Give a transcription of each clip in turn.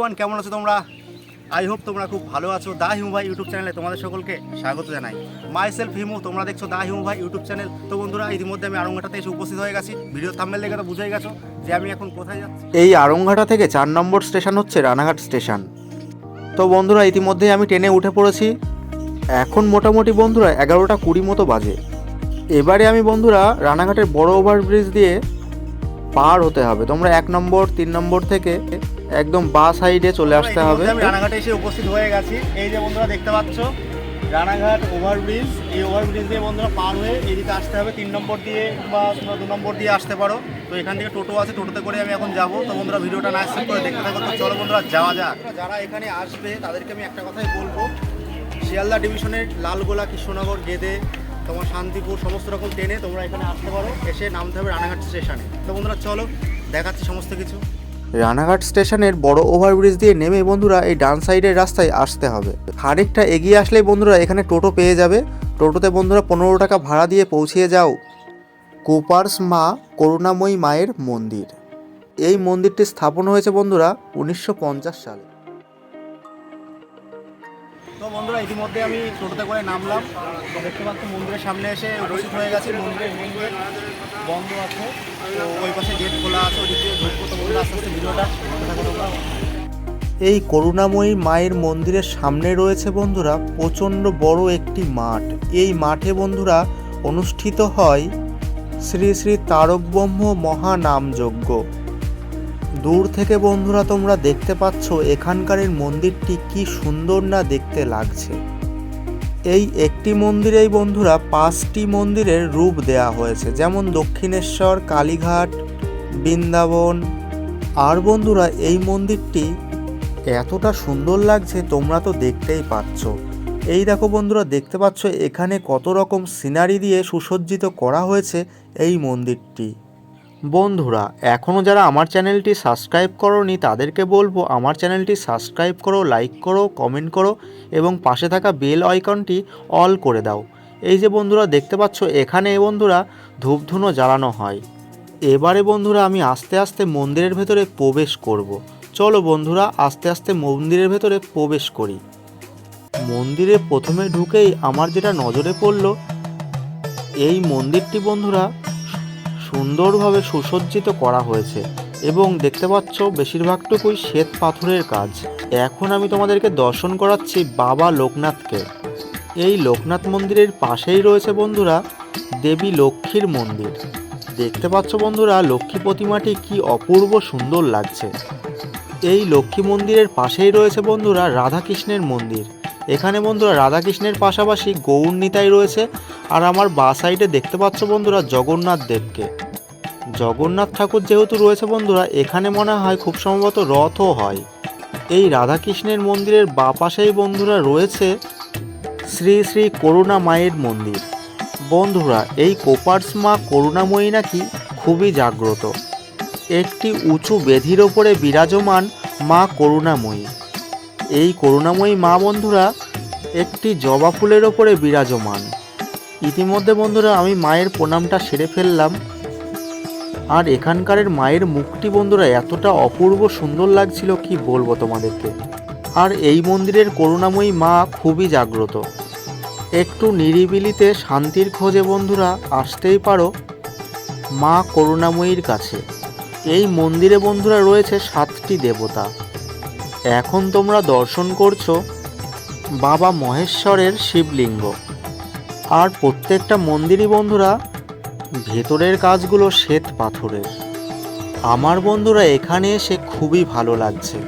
Everyone কেমন আছো তোমরা? আই হোপ তোমরা খুব ভালো আছো। দা হিমু ভাই ইউটিউব চ্যানেলে তোমাদের সকলকে স্বাগত জানাই। মাই সেলফ হিমু তোমরা দেখছ দা হিমু ভাই ইউটিউব চ্যানেল তো বন্ধুরা, ইতিমধ্যে আমি আরঙ্গাটাতে এসে উপস্থিত হয়ে গেছি। ভিডিও থাম্বেল দেখে তো বুঝেই গেছো যে আমি এখন কোথায় যাচ্ছি। এই আরংঘাটা থেকে চার নম্বর স্টেশন হচ্ছে রানাঘাট স্টেশন। তো বন্ধুরা, ইতিমধ্যেই আমি ট্রেনে উঠে পড়েছি। এখন মোটামুটি বন্ধুরা, এগারোটা কুড়ি মতো বাজে। এবারে আমি বন্ধুরা, রানাঘাটের বড় ওভারব্রিজ দিয়ে পার হতে হবে। তোমরা এক নম্বর, তিন নম্বর থেকে একদম বা সাইডে চলে আসতে হবে। আমি রানাঘাটে এসে উপস্থিত হয়ে গেছি। এই যে বন্ধুরা দেখতে পাচ্ছ রানাঘাট ওভারব্রিজ। এই ওভারব্রিজ দিয়ে বন্ধুরা পার হয়ে এদিকে আসতে হবে। তিন নম্বর দিয়ে বা তোমরা দু নম্বর দিয়ে আসতে পারো। তো এখান থেকে টোটো আছে টোটোতে করে আমি এখন যাব। তো বন্ধুরা ভিডিওটা না স্কিপ করে দেখতে থাকো। তো চলো বন্ধুরা যাওয়া যাক। যারা এখানে আসবে তাদেরকে আমি একটা কথাই বলব। শিয়ালদা ডিভিশনের লালগোলা কৃষ্ণনগর গেদে তোমার শান্তিপুর সমস্ত রকম ট্রেনে তোমরা এখানে আসতে পারো। এসে নামতে হবে রানাঘাট স্টেশনে। তো বন্ধুরা চলো দেখাচ্ছি সমস্ত কিছু। রানাঘাট স্টেশনের বড় ওভারব্রিজ দিয়ে নেমে বন্ধুরা এই ডান সাইডের রাস্তায় আসতে হবে। খানিকটা এগিয়ে আসলেই বন্ধুরা এখানে টোটো পেয়ে যাবে। টোটোতে বন্ধুরা পনেরো টাকা ভাড়া দিয়ে পৌঁছিয়ে যাও। কোপার্স মা করুণাময়ী মায়ের মন্দির। এই মন্দিরটি স্থাপন হয়েছে বন্ধুরা উনিশশো পঞ্চাশ সালে। তো বন্ধুরা, ইতিমধ্যে আমি টোটোতে করে নামলাম। দেখতে পাচ্ছি, মন্দিরের সামনে এসে উপস্থিত হয়ে গেছি। মন্দিরের মেন বন্ধ আছে। তো ওই পাশে গেট খোলা আছে তো বন্ধুরা, আস্তে আস্তে ভিডিওটা। এই করুণাময়ী মায়ের মন্দিরের সামনে রয়েছে বন্ধুরা, প্রচণ্ড বড় একটি মাঠ। এই মাঠে বন্ধুরা, অনুষ্ঠিত হয় শ্রী শ্রী তারক ব্রহ্ম মহানামযজ্ঞ। দূর থেকে বন্ধুরা তোমরা দেখতে পাচ্ছ এখানকার এই মন্দিরটি কি সুন্দর না দেখতে লাগছে। এই একটি মন্দিরেই বন্ধুরা পাঁচটি মন্দিরের রূপ দেয়া হয়েছে, যেমন দক্ষিণেশ্বর, কালীঘাট, বৃন্দাবন। আর বন্ধুরা এই মন্দিরটি এতটা সুন্দর লাগছে, তোমরা তো দেখতেই পাচ্ছ। এই দেখো বন্ধুরা, দেখতে পাচ্ছ এখানে কত রকম সিনারি দিয়ে সুসজ্জিত করা হয়েছে এই মন্দিরটি। বন্ধুরা এখনও যারা আমার চ্যানেলটি সাবস্ক্রাইব করোনি, তাদেরকে বলব আমার চ্যানেলটি সাবস্ক্রাইব করো, লাইক করো, কমেন্ট করো এবং পাশে থাকা বেল আইকনটি অল করে দাও। এই যে বন্ধুরা, দেখতে পাচ্ছ এখানে বন্ধুরা ধূপধুনো জ্বালানো হয়। এবারে বন্ধুরা, আমি আস্তে আস্তে মন্দিরের ভেতরে প্রবেশ করব। চলো বন্ধুরা, আস্তে আস্তে মন্দিরের ভেতরে প্রবেশ করি। মন্দিরে প্রথমে ঢুকেই আমার যেটা নজরে পড়ল, এই মন্দিরটি বন্ধুরা সুন্দরভাবে সুসজ্জিত করা হয়েছে এবং দেখতে পাচ্ছ বেশিরভাগটুকুই শ্বেত পাথরের কাজ। এখন আমি তোমাদেরকে দর্শন করাচ্ছি বাবা লোকনাথকে। এই লোকনাথ মন্দিরের পাশেই রয়েছে বন্ধুরা দেবী লক্ষ্মীর মন্দির। দেখতে পাচ্ছ বন্ধুরা লক্ষ্মী প্রতিমাটি কি অপূর্ব সুন্দর লাগছে। এই লক্ষ্মী মন্দিরের পাশেই রয়েছে বন্ধুরা রাধাকৃষ্ণের মন্দির। এখানে বন্ধুরা রাধাকৃষ্ণের পাশাপাশি গৌর নিতাই রয়েছে। আর আমার বা সাইডে দেখতে পাচ্ছ বন্ধুরা জগন্নাথ দেবকে। জগন্নাথ ঠাকুর যেহেতু রয়েছে বন্ধুরা, এখানে মনে হয় খুব সম্ভবত রথও হয়। এই রাধাকৃষ্ণের মন্দিরের বা পাশেই বন্ধুরা রয়েছে শ্রী শ্রী করুণা মায়ের মন্দির। বন্ধুরা, এই কোপার্স মা করুণাময়ী নাকি খুবই জাগ্রত। একটি উঁচু বেধির ওপরে বিরাজমান মা করুণাময়ী। এই করুণাময়ী মা বন্ধুরা একটি জবা ফুলের ওপরে বিরাজমান। ইতিমধ্যে বন্ধুরা আমি মায়ের প্রণামটা সেরে ফেললাম। আর এখানকারের মায়ের মুখটি বন্ধুরা এতটা অপূর্ব সুন্দর লাগছিল, কি বলব তোমাদেরকে? আর এই মন্দিরের করুণাময়ী মা খুবই জাগ্রত। একটু নিরিবিলিতে শান্তির খোঁজে বন্ধুরা আসতেই পারো মা করুণাময়ীর কাছে। এই মন্দিরে বন্ধুরা রয়েছে সাতটি দেবতা। এখন তোমরা দর্শন করছ বাবা মহেশ্বরের শিবলিঙ্গ। আর প্রত্যেকটা মন্দিরই বন্ধুরা ভেতরের কাজগুলো শ্বেত পাথরের। আমার বন্ধুরা, এখানে এসে খুবই ভালো লাগছে।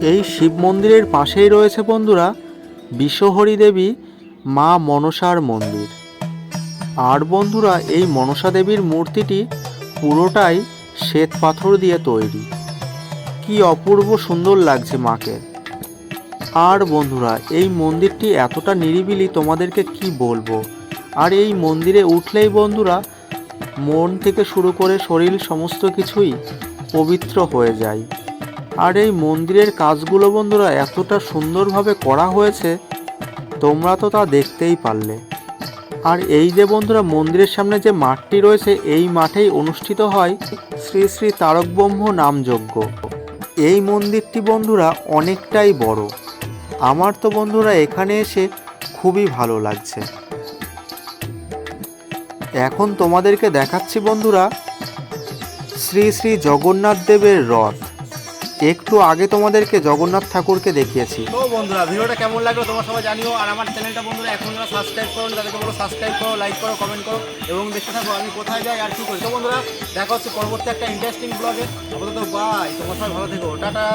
এই শিব মন্দিরের পাশেই রয়েছে বন্ধুরা, বিশ্বহরি দেবী মা মনসার মন্দির। আর বন্ধুরা, এই মনসা দেবীর মূর্তিটি পুরোটাই শ্বেত পাথর দিয়ে তৈরি। কি অপূর্ব সুন্দর লাগছে মাকে। আর বন্ধুরা, এই মন্দিরটি এতটা নিরিবিলি, তোমাদেরকে কি বলব? আর এই মন্দিরে উঠলেই বন্ধুরা, মন থেকে শুরু করে শরীর সমস্ত কিছুই পবিত্র হয়ে যায়। আর এই মন্দিরের কাজগুলো বন্ধুরা এতটা সুন্দরভাবে করা হয়েছে, তোমরা তো তা দেখতেই পারলে। আর এই যে বন্ধুরা, মন্দিরের সামনে যে মাঠটি রয়েছে, এই মাঠেই অনুষ্ঠিত হয় শ্রী শ্রী তারক ব্রহ্ম নামযজ্ঞ। এই মন্দিরটি বন্ধুরা অনেকটাই বড়। আমার তো বন্ধুরা এখানে এসে খুবই ভালো লাগছে। এখন তোমাদেরকে দেখাচ্ছি বন্ধুরা শ্রী শ্রী জগন্নাথ দেবের রথ। একটু আগে তোমাদেরকে জগন্নাথ ঠাকুরকে দেখিয়েছি। তো বন্ধুরা, ভিডিওটা কেমন লাগল তোমরা সবাই জানিও, আর আমার চ্যানেলটা বন্ধুরা এখন যারা সাবস্ক্রাইব করো তাদেরকে বলো সাবস্ক্রাইব করো লাইক করো কমেন্ট করো, এবং দেখতে থাকো আমি কোথায় যাই আর কি করি। তো বন্ধুরা, দেখা হচ্ছে পরবর্তী একটা ইন্টারেস্টিং ব্লগে আপাতত বাই তোমার সবাই ভালো থেকো। টাটা।